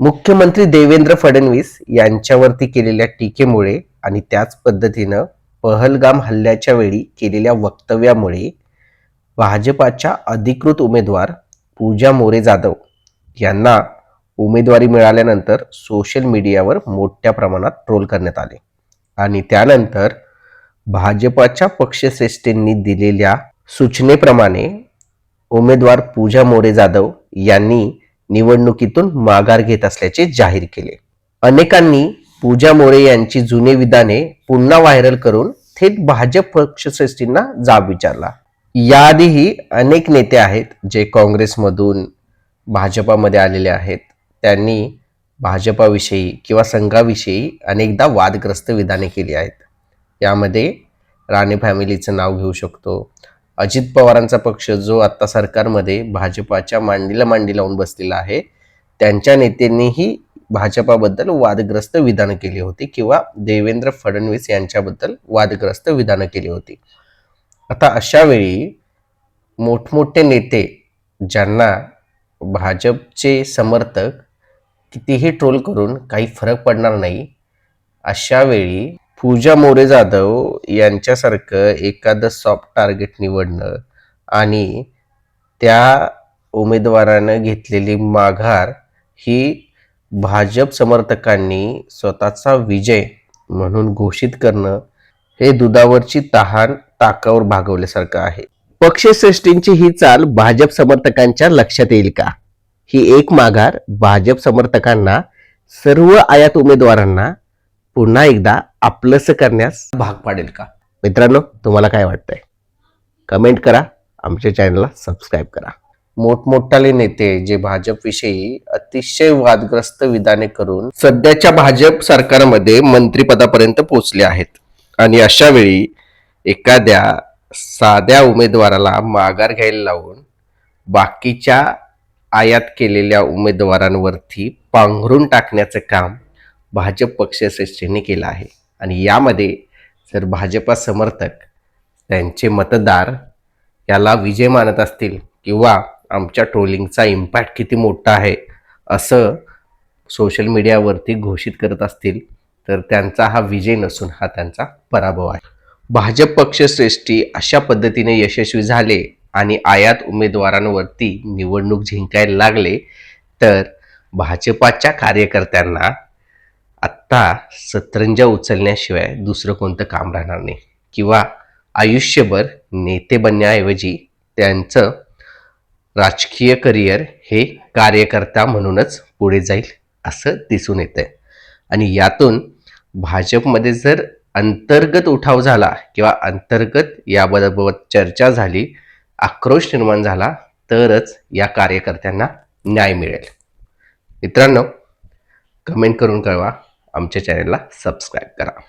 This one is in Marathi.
मुख्यमंत्री देवेंद्र फडणवीस यांच्यावरती केलेल्या टीकेमुळे आणि त्याच पद्धतीनं पहलगाम हल्ल्याच्या वेळी केलेल्या वक्तव्यामुळे भाजपाच्या अधिकृत उमेदवार पूजा मोरे जाधव यांना उमेदवारी मिळाल्यानंतर सोशल मीडियावर मोठ्या प्रमाणात ट्रोल करण्यात आले. आणि त्यानंतर भाजपाच्या पक्षश्रेष्ठींनी दिलेल्या सूचनेप्रमाणे उमेदवार पूजा मोरे जाधव यांनी निवडणुकीतून माघार घेत असल्याचे जाहीर केले. अनेकांनी पूजा मोरे यांची जुने विधाने पुन्हा व्हायरल करून थेट भाजप पक्षश्रेष्ठींना जाब विचारला. याआधीही अनेक नेते आहेत जे काँग्रेसमधून भाजपामध्ये आलेले आहेत. त्यांनी भाजपाविषयी किंवा संघाविषयी अनेकदा वादग्रस्त विधाने केली आहेत. यामध्ये राणे फॅमिलीचं नाव घेऊ शकतो अजित पवारांचा पक्ष जो आता सरकारमध्ये भाजपाच्या मांडीला मांडी लावून बसलेला आहे त्यांच्या नेत्यांनीही भाजपाबद्दल वादग्रस्त विधानं केली होती किंवा देवेंद्र फडणवीस यांच्याबद्दल वादग्रस्त विधानं केली होती. आता अशा वेळी मोठमोठे नेते ज्यांना भाजपचे समर्थक कितीही ट्रोल करून काही फरक पडणार नाही अशा वेळी पूजा मोरे जाधव यांच्यासारखं एखादं सॉफ्ट टार्गेट निवडणं आणि त्या उमेदवारानं घेतलेली माघार ही भाजप समर्थकांनी स्वतःचा विजय म्हणून घोषित करणं हे दुधावरची तहान ताकावर भागवल्यासारखं आहे. पक्षश्रेष्ठींची ही चाल भाजप समर्थकांच्या लक्षात येईल का? ही एक माघार भाजप समर्थकांना सर्व आयात उमेदवारांना पुन्हा एकदा आपलंसं करण्यास भाग पाडेल का? मित्रांनो तुम्हाला काय वाटतंय? कमेंट करा आमच्या चॅनलला सबस्क्राईब करा. मोठमोठाले नेते जे भाजपविषयी अतिशय वादग्रस्त विधाने करून सध्याच्या भाजप सरकारमध्ये मंत्रिपदापर्यंत पोहोचले आहेत. आणि अशा वेळी एखाद्या साध्या उमेदवाराला माघार घ्यायला लावून बाकीच्या आयात केलेल्या उमेदवारांवरती पांघरून टाकण्याचं काम भाजप पक्षश्रेष्ठींनी केला आहे. आणि यामध्ये जर भाजपा समर्थक त्यांचे मतदार याला विजय मानत असतील किंवा आमच्या ट्रोलिंगचा इम्पॅक्ट किती मोठा आहे असं सोशल मीडियावरती घोषित करत असतील तर त्यांचा हा विजय नसून हा त्यांचा पराभव आहे. भाजप पक्षश्रेष्ठी अशा पद्धतीने यशस्वी झाले आणि आयात उमेदवारांवरती निवडणूक जिंकायला लागले तर भाजपाच्या कार्यकर्त्यांना आत्ता सतरंजा उचलण्याशिवाय दुसरं कोणतं काम राहणार नाही. किंवा आयुष्यभर नेते बनण्याऐवजी त्यांचं राजकीय करिअर हे कार्यकर्ता म्हणूनच पुढे जाईल असं दिसून येतं आणि यातून भाजपमध्ये जर अंतर्गत उठाव झाला किंवा अंतर्गत याबाबत चर्चा झाली आक्रोश निर्माण झाला तरच या कार्यकर्त्यांना न्याय मिळेल. मित्रांनो कमेंट करून कळवा. आमच्या चॅनलला सबस्क्राईब करा.